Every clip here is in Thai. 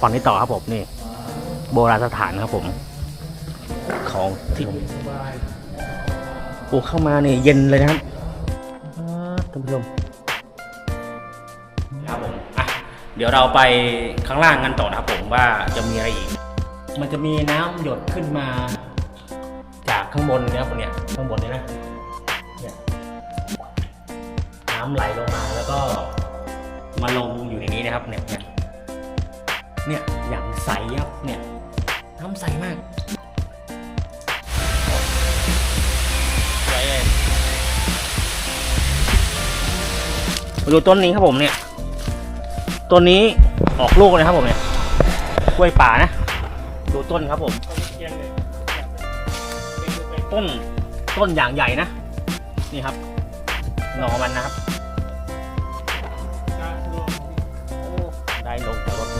ฝั่งนี้ต่อครับผมนี่ โบราณสถานครับผม ของที่โอ้เข้ามาเนี่ยเย็นเลยนะครับอ่าท่านผู้ชมครับผมอะเดี๋ยวเราไปข้างล่างกันต่อนะครับผมว่าจะมีอะไรอีก มันจะมีน้ำหยดขึ้นมา จากข้างบนเนะครับเนี่ยข้างบนเนี่ยนะเนี่ยน้ำไหลลงมาแล้วก็มาลงอยู่ในนี้นะครับเนี่ย เนี่ยเนี่ยอย่างใสครับเนี่ยน้ำใสมากใสเลยมาดูต้นนี้ครับผมเนี่ยต้นนี้ออกลูกเลยครับผมเนี่ยกล้วยป่านะดูต้นครับผมต้นต้นอย่างใหญ่นะ นี่ครับหน่อมันนะครับ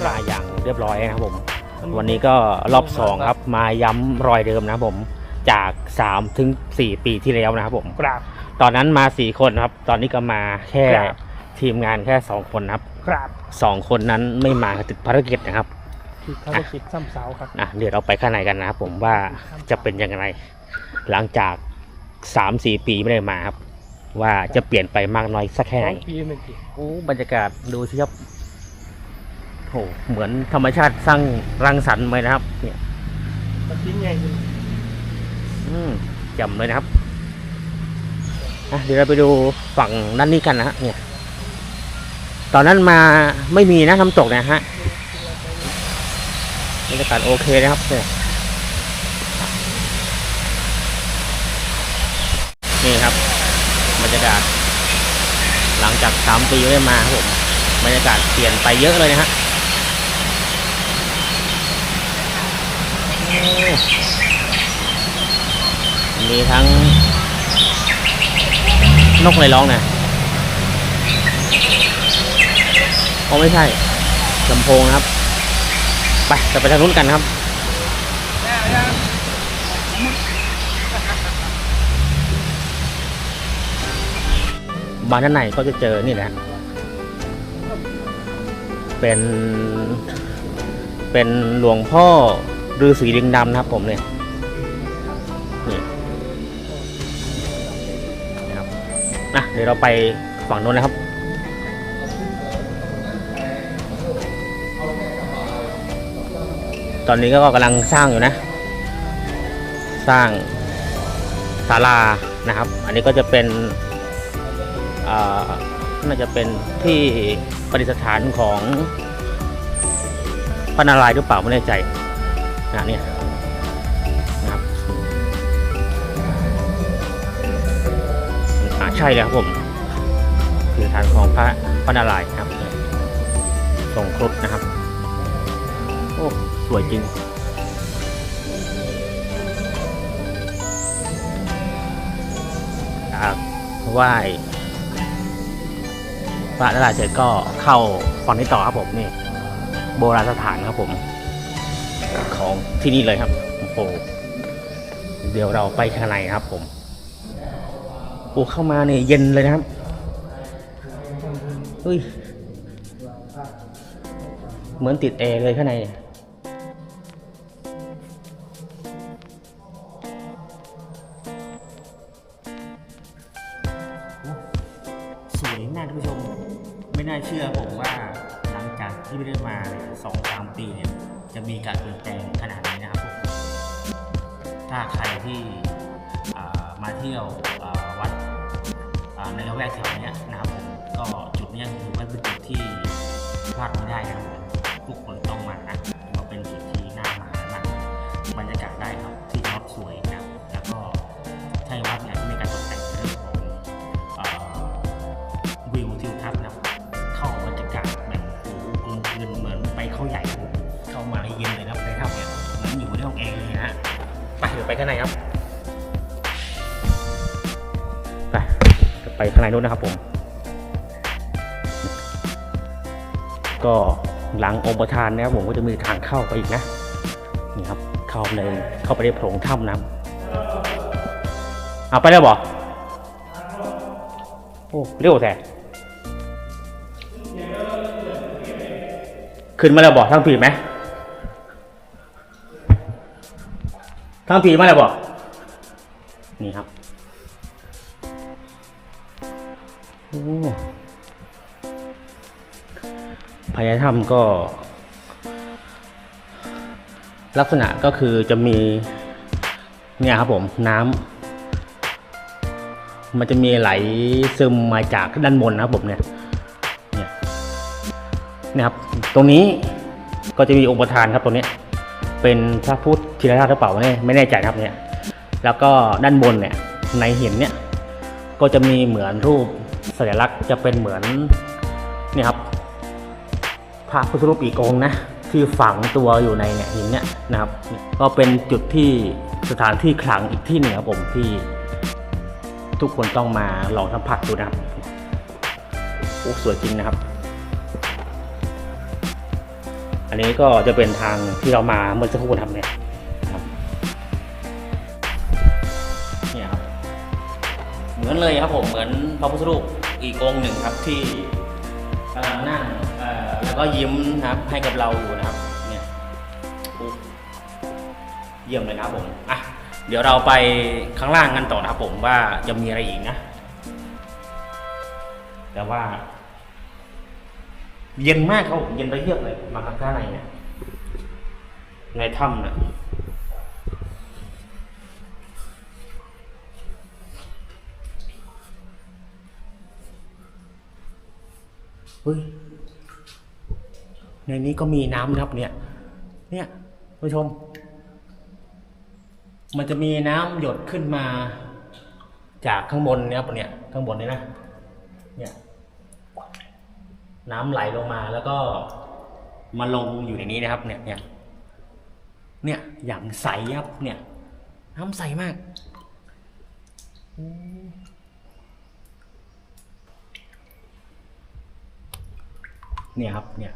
ปลาอย่างเรียบร้อยนะครับผม วันนี้ก็รอบสองครับมาย้ำรอยเดิมนะครับผมจาก3ถึง4ปีที่แล้วนะครับผมกราบตอนนั้นมา4คนครับ ตอนนี้ก็มาแค่ครับ ทีมงานแค่2คนครับกราบ2คนนั้นไม่มาติดภารกิจนะครับที่ภารกิจซ้ำเสาครับ อะเดี๋ยวเราไปข้างในกันนะครับผมว่าจะเป็นยังไงหลังจากสามสี่ปีไม่ได้มาครับ ว่าจะเปลี่ยนไปมากน้อยสักแค่ไหนสองปีหนึ่งปีโอ้บรรยากาศดูสิครับ โหเหมือนธรรมชาติสร้างรังสรรค์ไปนะครับ เนี่ยตัดสินใหญ่อืมจำเลยนะครับอะเดี๋ยวเราไปดูฝั่งด้านนี้กันนะฮะเนี่ย ตอนนั้นมาไม่มีนะน้ำตกนะฮะบรรยากาศโอเคนะครับเนี่ยนี่ครับบรรยากาศ หลังจากสามปีไม่ได้มาครับผมบรรยากาศเปลี่ยนไปเยอะเลยนะฮะโอ้ มีทั้ง นกอะไรร้องนี่ยอ๋อไม่ใช่ลำโพงครับ ไปจะไปทางนู้นกันครับบานด้านในก็จะเจอนี่แหละเป็น เป็นหลวงพ่อ ฤาษีลิงดำนะครับผมเนี่ยนี่นะครับนะเดี๋ยวเราไปฝั่งโน้นนะครับตอนนี้ก็กำลังสร้างอยู่นะ สร้างศาลานะครับ อันนี้ก็จะเป็นน่าจะเป็นที่ประดิษฐานของพระนารายณ์หรือเปล่าไม่แน่ใจ นะเนี่ยนะครับอ่าใช่เลยครับผมคือฐานของพระพระนารายณ์ครับทรงครุฑนะครับ โอ้สวยจริงจากไหว้พระนารายณ์เสร็จก็เข้าฝั่งนี้ต่อครับผมนี่โบราณสถานครับผม ของที่นี่เลยครับโอ้โหเดี๋ยวเราไปข้างในครับผมโอ้เข้ามาเนี่ยเย็นเลยนะครับเฮ้ยเหมือนติดแอร์เลยข้างในสวยมากท่านผู้ชม ไม่น่าเชื่อผมว่าหลังจากที่ไม่ได้มาสองสามปีเนี่ย จะมีการเปลี่ยนแปลงขนาดนี้นะครับผมถ้าใครที่มาเที่ยววัดในละแวกแถวนี้นะครับผมก็จุดนี้ถือว่าเป็นจุดที่พลาดไม่ได้นะครับางในนู้นะครับผม ก็หลังองค์ประธานนะครับผมก็จะมีทางเข้าไปอีกนะนี่ครับเข้าไปเลยเข้าไปในโพรงถ้ำนะเอาไปแล้วบอโอ้เร็วแท้ขึ้นมาแล้วบอกทั้งผีไหมทั้งผีมาแล้วบอกนี่ครับ พยายธรรมก็ ลักษณะก็คือจะมี เนี่ยครับผมน้ำมันจะมีไหลซึมมาจากด้านบนนะครับผมเนี่ยเนี่ยนะครับ ตรงนี้ก็จะมีองค์ประธานครับตรงนี้ เป็นพระพุทธชินราชหรือเปล่าไม่ยไม่แน่ใจครับเนี่ย แล้วก็ด้านบนเนี่ยในหินเนี่ยก็จะมีเหมือนรูปสัญลักษณ์จะเป็นเหมือนเนี่ยครับ พระพุทธรูปอีกองนะที่ฝังตัวอยู่ในเนี่ยหินเนี่ยนะครับ ก็เป็นจุดที่สถานที่ขลังอีกที่หนึ่งครับผมที่ ทุกคนต้องมาลองสัมผัสดูนะครับโอ้สวยจริงนะครับ อันนี้ก็จะเป็นทางที่เรามาเมื่อสักครู่ทำเนี่ยนะครับเนี่ยครับเหมือนเลยครับผมเหมือนพระพุทธรูปอีกองหนึ่งครับที่กำลังนั่งเอ่อ แล้วก็ยิ้มนะครับให้กับเราอยู่นะครับเนี่ยโอ้เยี่ยมเลยนะครับผมอะเดี๋ยวเราไปข้างล่างกันต่อนะครับผมว่าจะมีอะไรอีกนะ แต่ว่า เย็นมากครับผมเย็นระเยือกเลยมาข้างในเนี่ยในถ้ำเนี่ยเฮ้ย ในนี้ก็มีน้ำนะครับเนี่ย เนี่ยผู้ชม มันจะมีน้ำหยดขึ้นมา จากข้างบนเนี่ยครับเนี่ยข้างบนนี่นะ เนี่ย น้ำไหลลงมาแล้วก็มาลงอยู่ในนี้นะครับ เนี่ยเนี่ยเนี่ยอย่างใสครับเนี่ยน้ำใสมากเนี่ยครับเนี่ย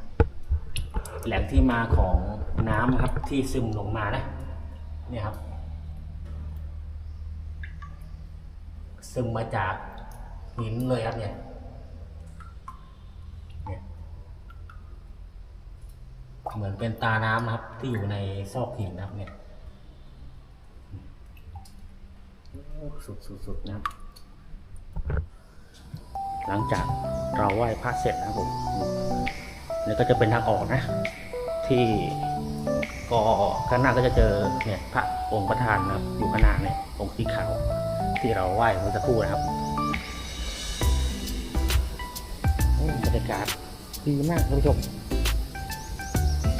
แหล่งที่มาของน้ำครับที่ซึมลงมานะเนี่ยครับ ซึมมาจากหินเลยครับเนี่ยเหมือนเป็นตาน้ำนะครับ ที่อยู่ในซอกหินนะครับเนี่ยสุดสุดสุดนะครับหลังจากเราไหว้พระเสร็จนะครับผม นี่ก็จะเป็นทางออกนะ ที่ก็ข้างหน้าก็จะเจอเนี่ยพระองค์ประธานนะครับอยู่ข้างหน้าเนี่ยองค์สีขาวที่เราไหว้เมื่อสักครู่นะครับบรรยากาศดีมากท่านผู้ชม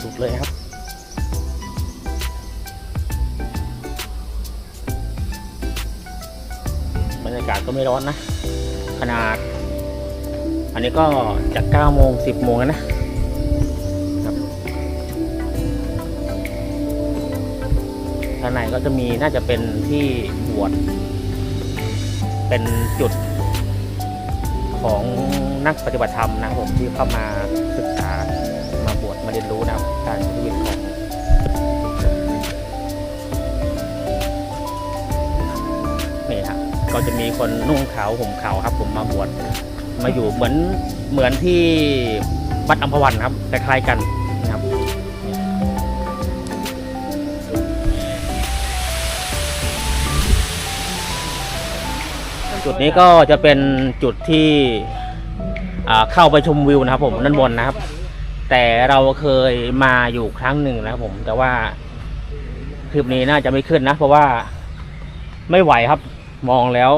สุดเลยครับบรรยากาศก็ไม่ร้อนนะ ขนาด อันนี้ก็จาก9โมง10โมงนะ ข้างในก็จะมีน่าจะเป็นที่บวชเป็นจุดของนักปฏิบัติธรรมนะครับผมที่เข้ามาศึกษามาบวชมาเรียนรู้นะครับการใช้ชีวิตของนี่ครับก็จะมีคนนุ่งขาวห่มขาวครับ ผมมาบวชมาอยู่เหมือนเหมือนที่วัดอัมพวันครับคล้ายๆกัน จุดนี้ก็จะเป็นจุดที่อ่าเข้าไปชมวิวนะครับ ผมด้านบนนะครับ แต่เราเคยมาอยู่ครั้งหนึ่งนะครับ ผมแต่ว่าคลิปนี้น่าจะไม่ขึ้นนะ เพราะว่าไม่ไหวครับ มองแล้ว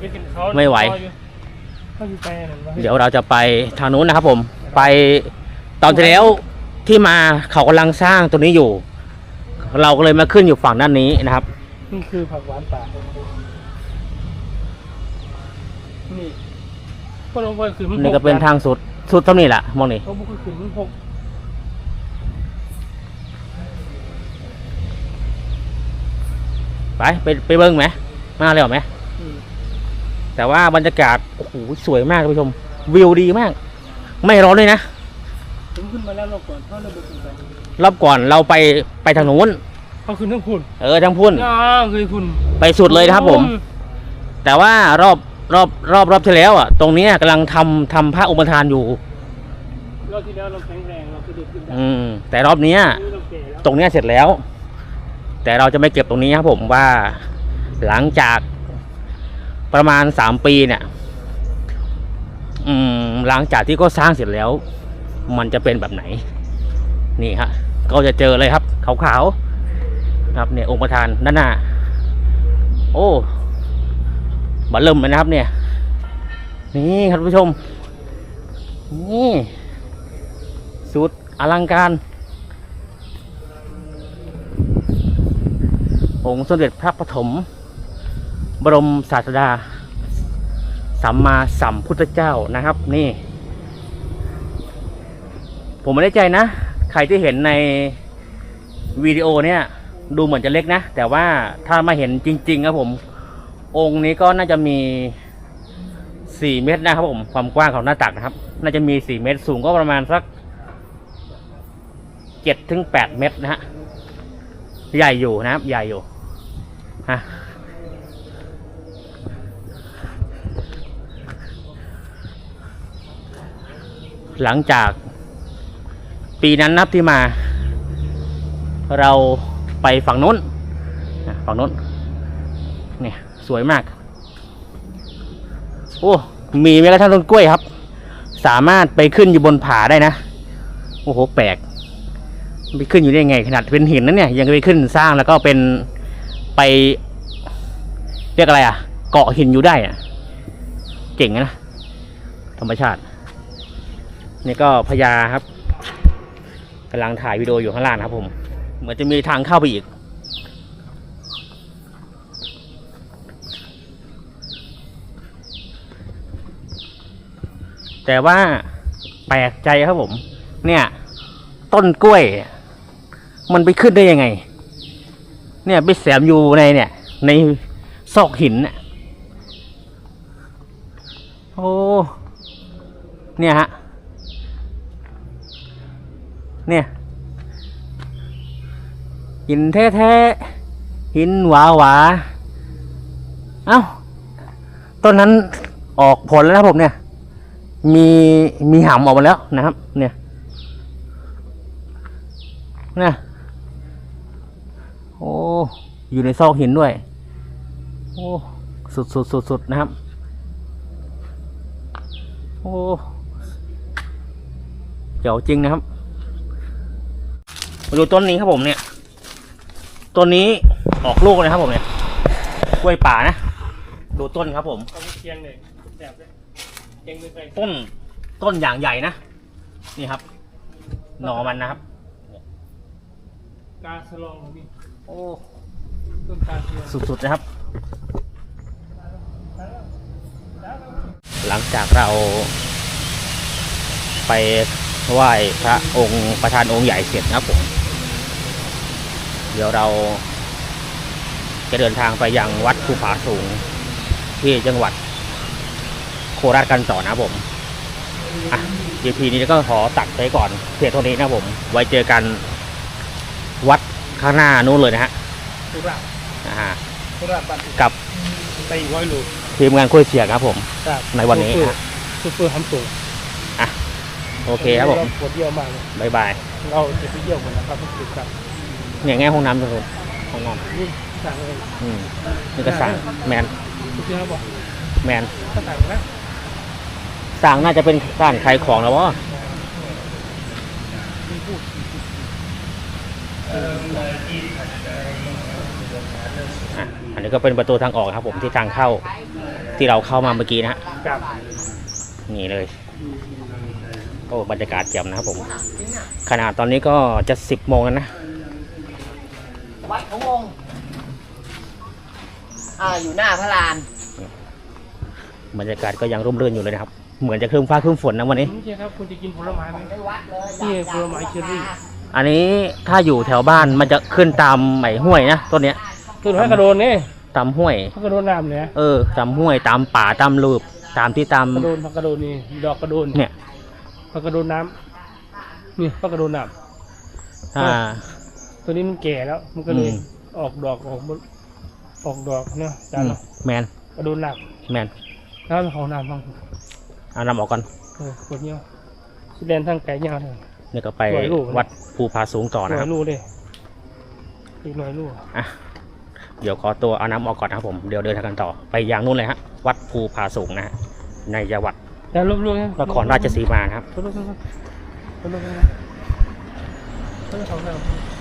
ไปกินเขาไม่ไหวเขาอยู่ไปนั่นวะเดี๋ยวเราจะไปทางนู้นนะครับ ผม ไปตอนที่แล้วที่มาเขากำลังสร้างตัวนี้อยู่ เราก็เลยมาขึ้นอยู่ฝั่งด้านนี้นะครับ นี่คือผักหวานป่า นี่ ก็ลงไปขึ้นนี่ก็เป็นทางสุดสุดเท่านี้แหละมองนี่เขาบุกขึ้นหกไปไปไปเบิ้งไหมมาเลยไหมอืมแต่ว่าบรรยากาศโอ้โหสวยมากท่านผู้ชม วิวดีมาก ไม่ร้อนเลยนะผมขึ้นมาแล้วเราก่อนเขาเราบุกขึ้นไปรอบก่อนเราไปไปทางนู้นเขาขึ้นทั้งคุณเออทางพุ่นอ่าเคยคุณไปสุดเลยนะครับผม แต่ว่ารอบ รอบรอบรอบที่แล้วอะ ตรงเนี้ยกำลังทำทำพระอุปทานอยู่รรอบที่แล้วเราแข็งแรงเรากระดูกขึ้นได้อืม แต่รอบเนี้ย นี่เราแก่แล้วตรงเนี้ยเสร็จแล้ว แต่เราจะไม่เก็บตรงนี้ครับผมว่าหลังจากประมาณสามปีเนี่ย อืม หลังจากที่ก็สร้างเสร็จแล้ว มันจะเป็นแบบไหน นี่ฮะก็จะเจอเลยครับ ขาวๆครับเนี่ยองค์ประธานด้านหน้า โอ้ บัลเริ่มเลยนะครับเนี่ย นี่ครับผู้ชม นี่สุดอลังการ องค์สมเด็จพระปฐมบรมศาสดา สัมมาสัมพุทธเจ้านะครับ นี่ ผมไม่ได้ใจนะ ใครที่เห็นในวิดีโอเนี่ย ดูเหมือนจะเล็กนะ แต่ว่าถ้ามาเห็นจริง ๆ ครับผม องค์นี้ก็น่าจะมี4เมตรนะครับผมความกว้างของหน้าตักนะครับ น่าจะมี4เมตรสูงก็ประมาณสัก7ถึง8เมตรนะฮะใหญ่อยู่นะครับ ใหญ่อยู่ฮะหลังจากปีนั้นนับที่มา เราไปฝั่งนู้นฝั่งนู้น วยมาก โอ้มีแม้กระทั่งต้นกล้วยครับ สามารถไปขึ้นอยู่บนผาได้นะโอ้โหแปลกไปขึ้นอยู่ได้ยังไง ขนาดเป็นหินนั้นเนี่ย ยังไปขึ้นสร้างแล้วก็เป็นไป เรียกอะไรอะ เกาะหินอยู่ได้อะเก่งนะธรรมชาติ นี่ก็พญาครับกำลังถ่ายวิดีโออยู่ข้างล่างครับผม เหมือนจะมีทางเข้าไปอีก แต่ว่าแปลกใจครับผม เนี่ย ต้นกล้วย มันไปขึ้นได้ยังไง เนี่ยไปแสมอยู่ในเนี่ย ในซอกหินเนี่ยโอ้เนี่ยฮะเนี่ยหินแท้ๆหินหวาหวาเอ้าต้นนั้นออกผลแล้วนะผมเนี่ย มีมีหำออกมาแล้วนะครับ เนี่ยนะโอ้อยู่ในซอกหินด้วย โอ้สุดสุดสุดสุดนะครับ โอ้เจ๋วจริงนะครับมาดูต้นนี้ครับผมเนี่ยต้นนี้ออกลูกเลยครับผมเนี่ยกล้วยป่านะ ดูต้นครับผมเอาเคียงเลยแสบ ต้นต้นอย่างใหญ่นะนี่ครับ หน่อมันนะครับ กาสลองนี่โอ้ต้นกาสลองสุดๆนะครับ หลังจากเรา ไปไหว้พระองค์ประธานองค์ใหญ่เสร็จนะครับผมเดี๋ยวเราจะเดินทางไปยังวัดภูผาสูงที่จังหวัดโคราชกันต่อนะครับผมอะ EP นี้ก็ขอตัดไปก่อนเพียงเท่านี้นะครับผม ไว้เจอกันวัดข้างหน้านู้นเลยนะฮะสุราษฎร์อ่าสุราษฎร์บันกับไปอีกร้อยโลทีมงานคุยเสียงครับผม ครับในวันนี้ซูเปออะร์ซูเปอร์ฮัมสูงโอเคครับผมเราปวดเยี่ยวมากเลยบายบายเราจะไปเยี่ยวกันนะครับทุกคนครับเนี่ยง่ายห้องน้ำทุกคนห้องน้นี่สั่งเองำอืมนี่ก็สั่งแมนทุกที่เขาบอกแมนถ้าสั่งนะ สั่งน่าจะเป็นร้านขายของแล้ววะมีพูดอะอันนี้ก็เป็นประตูทางออกครับผมที่ทางเข้าที่เราเข้ามาเมื่อกี้นะฮะกับนี่เลยโอ้บรรยากาศแจ่มนะครับผม ขนาดตอนนี้ก็จะสิบโมงแล้วนะวัดขององค์อ่าอยู่หน้าพระลาน บรรยากาศก็ยังร่มรื่นอยู่เลยนะครับ เหมือนจะครึ้มฟ้าครึ้มฝนนะวันนี้ ไม่ใช่ครับคุณจะกินผลไม้ไหมในวัดเลยนี่ผลไม้เชอรี่อันนี้ถ้าอยู่แถวบ้านมันจะขึ้นตามไหมห้วยนะต้นเนี้ยต้นพระกระโดนนี่ตามห้วยพระกระโดนน้ำเนี่ยเออตามห้วยตามป่าตามลูบตามที่ตามกระโดนพระกระโดนนี่ดอกกระโดนเนี่ยพระกระโดนน้ำนี่พระกระโดนน้ำอ่า ตัวนี้มันแก่แล้ว มันก็เลยอืมออกดอกออกบออกดอกเนาะจาอืนมเนาะแมนกระโดนหนักแมนแล้วของน้ำบ้าง เอานำออกก่อนเอปวดเงี้ยวสิเรีนทางไกลเงี้ยวเลย เนี่ยก็ไปวัดภูผาสูงต่อนะครับยลูกเลยอีกหน่อยลูกอะเดี๋ยวขอตัวเอาน้ำออกก่อนนะครับผม เดี๋ยวเดินทางกันต่อไปอย่างนู้นเลยฮะ วัดภูผาสูงนะฮะ ในจังหวัดแล้วลูกๆนะนครราชสีมานะครับ ลูกๆลูกๆลูกๆลูกๆลูกๆลูกๆลูกๆ